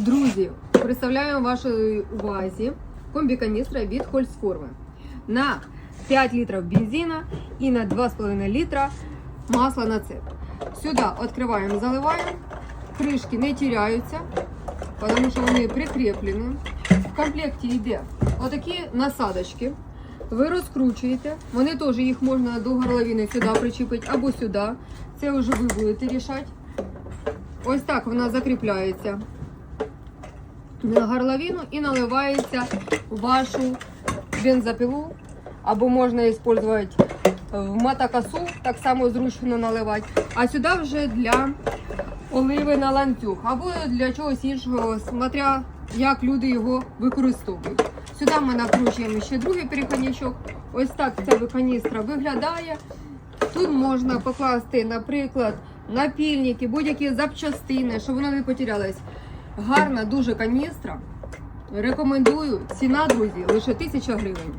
Друзі, представляю вашій увазі комбіканістра від Хольсформи на 5 літрів бензина і на 2,5 літра масла на цеп. Сюди відкриваємо, заливаємо. Кришки не теряються, тому що вони прикріплені. В комплекті йде отакі насадочки. Ви розкручуєте, вони теж їх можна до горловини сюди причепити або сюди. Це вже ви будете рішати. Ось так вона закріпляється на горловину і наливається в вашу бензопилу. Або можна використовувати в мотокосу, так само зручно наливати. А сюди вже для оливи на ланцюг, або для чогось іншого, смотря як люди його використовують. Сюди ми накручуємо ще другий переходничок. Ось так ця каністра виглядає. Тут можна покласти, наприклад, напільники, будь-які запчастини, щоб воно не потерялось. Гарна дуже каністра. Рекомендую. Ціна, друзі, лише 1000 гривень.